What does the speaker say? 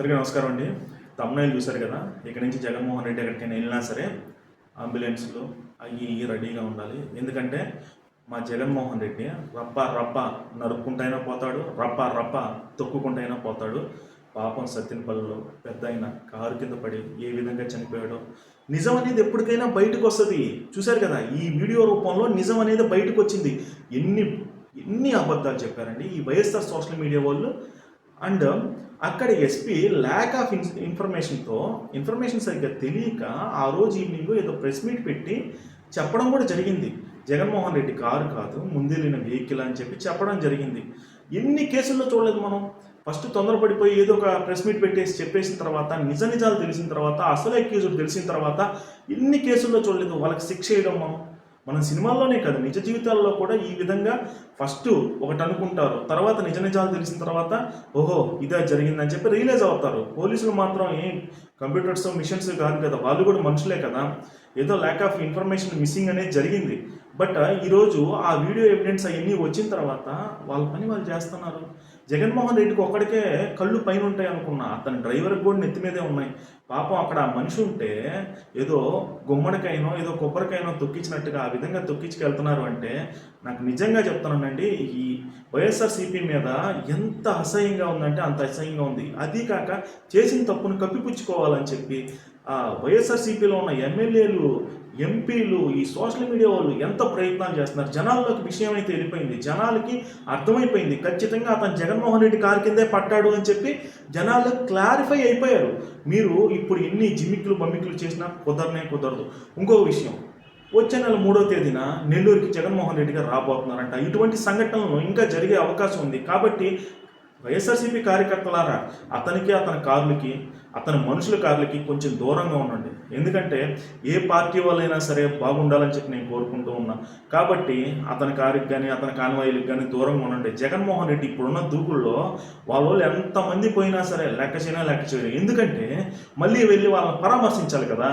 అందరికీ నమస్కారం అండి. తమ్ముళ్ళు చూశారు కదా ఇక్కడి నుంచి జగన్మోహన్ రెడ్డి ఎక్కడికైనా వెళ్ళినా సరే అంబులెన్స్లో అవి ఇవి రెడీగా ఉండాలి. ఎందుకంటే మా జగన్మోహన్ రెడ్డి రప్ప రప్ప నరుక్కుంటైనా పోతాడు రప్ప రప్ప తొక్కుకుంటైనా పోతాడు. పాపం సత్యనపల్లిలో పెద్ద అయిన కారు కింద పడి ఏ విధంగా చనిపోయాడో. నిజం అనేది ఎప్పటికైనా బయటకు వస్తుంది. చూశారు కదా ఈ వీడియో రూపంలో నిజం అనేది బయటకు వచ్చింది. ఎన్ని ఎన్ని అబద్ధాలు చెప్పారండి. ఈ వైఎస్ఆర్ సోషల్ మీడియా వాళ్ళు అండ్ అక్కడ ఎస్పీ ల్యాక్ ఆఫ్ ఇన్ ఇన్ఫర్మేషన్తో ఇన్ఫర్మేషన్ సరిగ్గా తెలియక ఆ రోజు ఈవినింగ్ ఏదో ప్రెస్ మీట్ పెట్టి చెప్పడం కూడా జరిగింది. జగన్మోహన్ రెడ్డి కారు కాదు ముందెళ్ళిన వెహికల్ అని చెప్పి చెప్పడం జరిగింది. ఎన్ని కేసుల్లో చూడలేదు మనం? ఫస్ట్ తొందరపడిపోయి ఏదో ఒక ప్రెస్ మీట్ పెట్టేసి చెప్పేసిన తర్వాత నిజ నిజాలు తెలిసిన తర్వాత అసలు అక్యూజుడు తెలిసిన తర్వాత ఎన్ని కేసుల్లో చూడలేదు? వాళ్ళకి శిక్ష వేయడం మనం? మనం సినిమాల్లోనే కాదు నిజ జీవితాల్లో కూడా ఈ విధంగా ఫస్ట్ ఒకటి అనుకుంటారు తర్వాత నిజ నిజాలు తెలిసిన తర్వాత ఓహో ఇదే జరిగిందని చెప్పి రియలైజ్ అవుతారు. పోలీసులు మాత్రం ఏం కంప్యూటర్స్ మిషన్స్ కాదు కదా వాళ్ళు కూడా మనుషులే కదా. ఏదో ల్యాక్ ఆఫ్ ఇన్ఫర్మేషన్ మిస్సింగ్ అనేది జరిగింది. బట్ ఈరోజు ఆ వీడియో ఎవిడెన్స్ అవన్నీ వచ్చిన తర్వాత వాళ్ళ పని వాళ్ళు చేస్తున్నారు. జగన్మోహన్ రెడ్డికి ఒక్కడికే కళ్ళు పైన ఉంటాయి అనుకున్నా అతని డ్రైవర్కి కూడా నెత్తి మీదే ఉన్నాయి. పాపం అక్కడ ఆ మనిషి ఉంటే ఏదో గుమ్మడికైనో ఏదో కొబ్బరికైనో తొక్కించినట్టుగా ఆ విధంగా తొక్కించుకెళ్తున్నారు అంటే నాకు నిజంగా చెప్తున్నానండి ఈ వైఎస్ఆర్సీపీ మీద ఎంత అసహ్యంగా ఉందంటే అంత అసహ్యంగా ఉంది. అది కాక చేసిన తప్పును కప్పిపుచ్చుకోవాలని చెప్పి వైఎస్ఆర్సీపీలో ఉన్న ఎమ్మెల్యేలు ఎంపీలు ఈ సోషల్ మీడియా వాళ్ళు ఎంత ప్రయత్నాలు చేస్తున్నారు? జనాల్లోకి విషయం అయితే వెళ్ళిపోయింది. జనాలకి అర్థమైపోయింది. ఖచ్చితంగా అతను జగన్మోహన్ రెడ్డి కారు కిందే పట్టాడు అని చెప్పి జనాలు క్లారిఫై అయిపోయారు. మీరు ఇప్పుడు ఎన్ని జిమ్మిక్లు బమ్మిక్లు చేసినా కుదరనే కుదరదు. ఇంకో విషయం. వచ్చే నెల మూడో తేదీన నెల్లూరుకి జగన్మోహన్ రెడ్డి గారు రాబోతున్నారంట. ఇటువంటి సంఘటనలు ఇంకా జరిగే అవకాశం ఉంది. కాబట్టి వైఎస్ఆర్సీపీ కార్యకర్తలారా అతనికి అతని కార్లకి అతని మనుషుల కార్లకి కొంచెం దూరంగా ఉండండి. ఎందుకంటే ఏ పార్టీ వాళ్ళైనా సరే బాగుండాలని చెప్పి నేను కోరుకుంటూ ఉన్నా. కాబట్టి అతని కారుకి కానీ అతని కాన్వాయిలకు కానీ దూరంగా ఉండండి. జగన్మోహన్ రెడ్డి ఇప్పుడున్న దూకుల్లో వాళ్ళ వాళ్ళు ఎంతమంది పోయినా సరే లెక్క చేయనా లెక్క చేయరు ఎందుకంటే మళ్ళీ వెళ్ళి వాళ్ళని పరామర్శించాలి కదా.